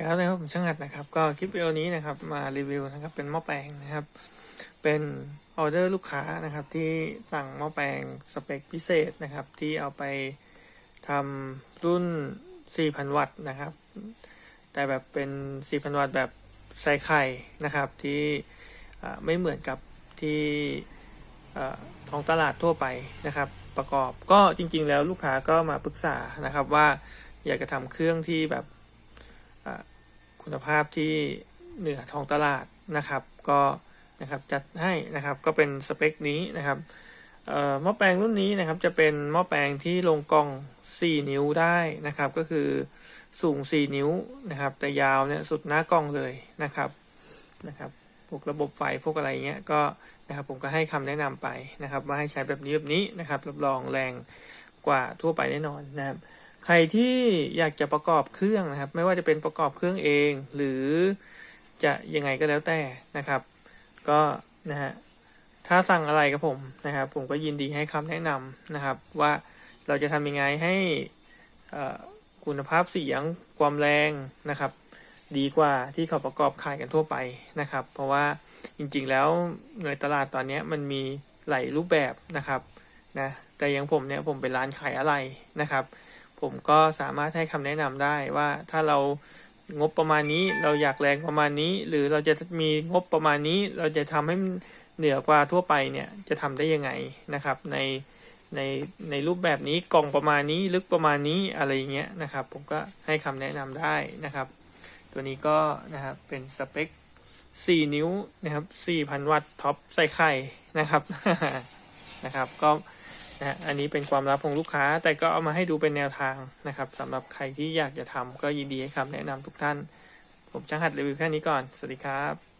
ครับนะครับผมช่างหัดนะครับ ก็คลิปวิดีโอนี้นะครับมารีวิวนะครับเป็นหม้อแปลงนะครับ เป็นออเดอร์ลูกค้านะครับ ที่สั่งหม้อแปลงสเปคพิเศษนะครับ ที่เอาไปทำรุ่น 4,000 วัตต์นะครับ แต่แบบเป็น 4,000 วัตต์แบบใส่ไข่นะครับที่ไม่เหมือนกับที่อ่าท้องตลาดทั่วไปนะครับ ประกอบก็จริงๆแล้วลูกค้าก็มาปรึกษานะครับว่าอยากจะทำเครื่องที่แบบ คุณภาพที่เหนือท้องตลาดนะครับ ก็นะครับจัดให้นะครับก็เป็นสเปคนี้นะครับหม้อแปลงรุ่นนี้นะครับจะเป็นหม้อแปลงที่ลงกล่อง 4 นิ้วได้นะครับ ก็คือสูง 4 นิ้วนะครับ แต่ยาวเนี่ยสุดหน้ากล่องเลยนะครับนะครับพวกระบบไฟพวกอะไรเงี้ยก็นะครับผมก็ให้คำแนะนำไปนะครับ ว่าให้ใช้แบบนี้แบบนี้นะครับรับรองแรงกว่าทั่วไปแน่นอนนะครับ ใครที่อยากจะประกอบเครื่องนะครับ ไม่ว่าจะเป็นประกอบเครื่องเอง หรือจะยังไงก็แล้วแต่นะครับ ก็นะฮะถ้าสั่งอะไรกับผมนะครับ ผมก็ยินดีให้คำแนะนำนะครับ ว่าเราจะทำยังไงให้คุณภาพเสียงความแรงนะครับ ดีกว่าที่เขาประกอบขายกันทั่วไปนะครับ เพราะว่าจริงๆแล้วในตลาดตอนนี้มันมีหลายรูปแบบนะครับนะแต่อยังผมเนี่ยผมเป็นร้านขายอะไรนะครับ ผมก็สามารถให้คำแนะนำได้ว่าถ้าเรางบประมาณนี้เราอยากแรงประมาณนี้ หรือเราจะมีงบประมาณนี้เราจะทำให้เหนือกว่าทั่วไปเนี่ยจะทำได้ยังไงนะครับ ในในในรูปแบบนี้กล่องประมาณนี้ลึกประมาณนี้อะไรเงี้ยนะครับ ผมก็ให้คำแนะนำได้นะครับ ตัวนี้ก็นะครับเป็นสเปค 4 นิ้วนะครับ 4,000 วัตต์ท็อปใส่ไข่นะครับนะครับก็ นะอันนี้เป็นความลับของลูกค้า แต่ก็เอามาให้ดูเป็นแนวทางนะครับสำหรับใครที่อยากจะทำก็ยินดีให้คำแนะนำทุกท่าน ผมช่างหัดรีวิวแค่นี้ก่อน สวัสดีครับ